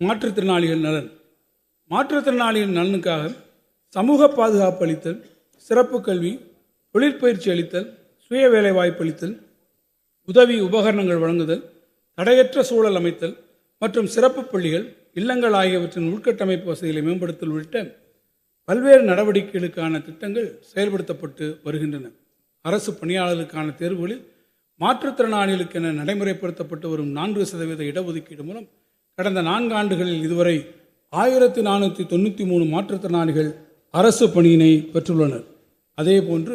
மாற்றுத்திறனாளிகள் நலன். மாற்றுத்திறனாளிகள் நலனுக்காக சமூக பாதுகாப்பு அளித்தல் சிறப்பு கல்வி தொழிற்பயிற்சி அளித்தல் சுய வேலைவாய்ப்பு அளித்தல் உதவி உபகரணங்கள் வழங்குதல் தடையற்ற சூழல் அமைத்தல் மற்றும் சிறப்பு பள்ளிகள் இல்லங்கள் ஆகியவற்றின் உள்கட்டமைப்பு வசதிகளை மேம்படுத்தல் உள்ளிட்ட பல்வேறு நடவடிக்கைகளுக்கான திட்டங்கள் செயல்படுத்தப்பட்டு வருகின்றன. அரசு பணியாளர்களுக்கான தேர்வுகளில் மாற்றுத்திறனாளிகளுக்கென நடைமுறைப்படுத்தப்பட்டு வரும் நான்கு சதவீத இடஒதுக்கீடு மூலம் கடந்த நான்கு ஆண்டுகளில் இதுவரை ஆயிரத்தி நானூற்றி தொண்ணூற்றி மூணு மாற்றுத்திறனாளிகள் அரசு பணியினை பெற்றுள்ளனர். அதேபோன்று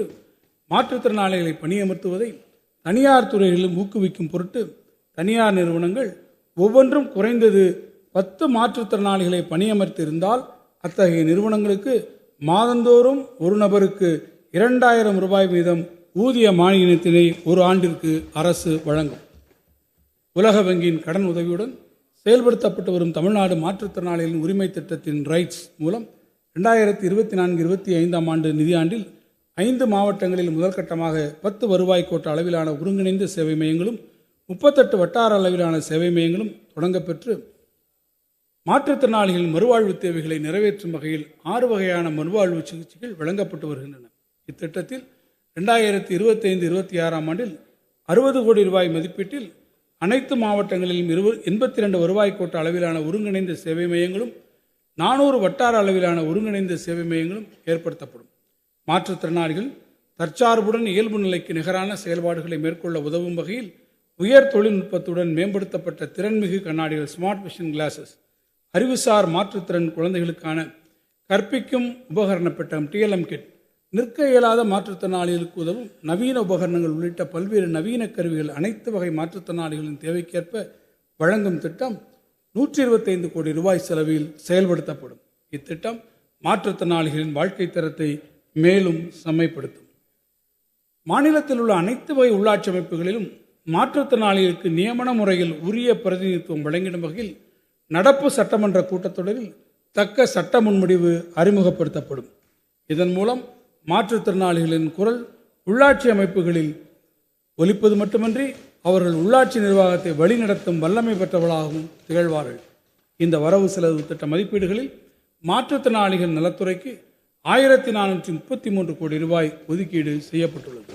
மாற்றுத்திறனாளிகளை பணியமர்த்துவதை தனியார் துறைகளிலும் ஊக்குவிக்கும் பொருட்டு தனியார் நிறுவனங்கள் ஒவ்வொன்றும் குறைந்தது பத்து மாற்றுத்திறனாளிகளை பணியமர்த்தியிருந்தால் அத்தகைய நிறுவனங்களுக்கு மாதந்தோறும் ஒரு நபருக்கு இரண்டாயிரம் ரூபாய் வீதம் ஊதிய மானியத்தினை ஒரு ஆண்டிற்கு அரசு வழங்கும். உலக வங்கியின் கடன் உதவியுடன் செயல்படுத்தப்பட்டு வரும் தமிழ்நாடு மாற்றுத்திறனாளிகளின் உரிமை திட்டத்தின் ரைட்ஸ் மூலம் ரெண்டாயிரத்தி இருபத்தி நான்கு இருபத்தி ஐந்தாம் ஆண்டு நிதியாண்டில் ஐந்து மாவட்டங்களில் முதற்கட்டமாக பத்து வருவாய் கோட்ட அளவிலான ஒருங்கிணைந்த சேவை மையங்களும் முப்பத்தெட்டு வட்டார அளவிலான சேவை மையங்களும் தொடங்கப்பெற்று மாற்றுத்திறனாளிகளின் மறுவாழ்வு தேவைகளை நிறைவேற்றும் வகையில் ஆறு வகையான மறுவாழ்வு சிகிச்சைகள் வழங்கப்பட்டு வருகின்றன. இத்திட்டத்தில் ரெண்டாயிரத்தி இருபத்தைந்து இருபத்தி ஆறாம் ஆண்டில் அறுபது கோடி ரூபாய் மதிப்பீட்டில் அனைத்து மாவட்டங்களிலும் இருப எண்பத்தி ரெண்டு வருவாய் கோட்ட அளவிலான ஒருங்கிணைந்த சேவை மையங்களும் நானூறு வட்டார அளவிலான ஒருங்கிணைந்த சேவை மையங்களும் ஏற்படுத்தப்படும். மாற்றுத்திறனாளிகள் தற்சார்புடன் இயல்பு நிலைக்கு நிகரான செயல்பாடுகளை மேற்கொள்ள உதவும் வகையில் உயர் தொழில்நுட்பத்துடன் மேம்படுத்தப்பட்ட திறன்மிகு கண்ணாடிகள் ஸ்மார்ட் விஷன் கிளாஸஸ் அறிவுசார் மாற்றுத்திறன் குழந்தைகளுக்கான கற்பிக்கும் உபகரண பெட்டம் டிஎல்எம் கிட் நிற்க இயலாத மாற்றுத்திறனாளிகளுக்கு உதவும் நவீன உபகரணங்கள் உள்ளிட்ட பல்வேறு நவீன கருவிகள் அனைத்து வகை மாற்றுத்திறனாளிகளின் தேவைக்கேற்ப வழங்கும் திட்டம் நூற்றி இருபத்தைந்து கோடி ரூபாய் செலவில் செயல்படுத்தப்படும். இத்திட்டம் மாற்றுத்திறனாளிகளின் வாழ்க்கை தரத்தை மேலும் செம்மைப்படுத்தும். மாநிலத்தில் உள்ள அனைத்து வகை உள்ளாட்சி அமைப்புகளிலும் மாற்றுத்திறனாளிகளுக்கு நியமன முறையில் உரிய பிரதிநிதித்துவம் வழங்கிடும் வகையில் நடப்பு சட்டமன்ற கூட்டத்தொடரில் தக்க சட்ட முன்முடிவு அறிமுகப்படுத்தப்படும். இதன் மூலம் மாற்றுத்திறனாளிகளின் குரல் உள்ளாட்சி அமைப்புகளில் ஒலிப்பது மட்டுமன்றி அவர்கள் உள்ளாட்சி நிர்வாகத்தை வழிநடத்தும் வல்லமை பெற்றவர்களாகவும் திகழ்வார்கள். இந்த வரவு செலவு திட்ட மதிப்பீடுகளில் மாற்றுத்திறனாளிகள் நலத்துறைக்கு ஆயிரத்தி நானூற்றி முப்பத்தி மூன்று கோடி ரூபாய் ஒதுக்கீடு செய்யப்பட்டுள்ளது.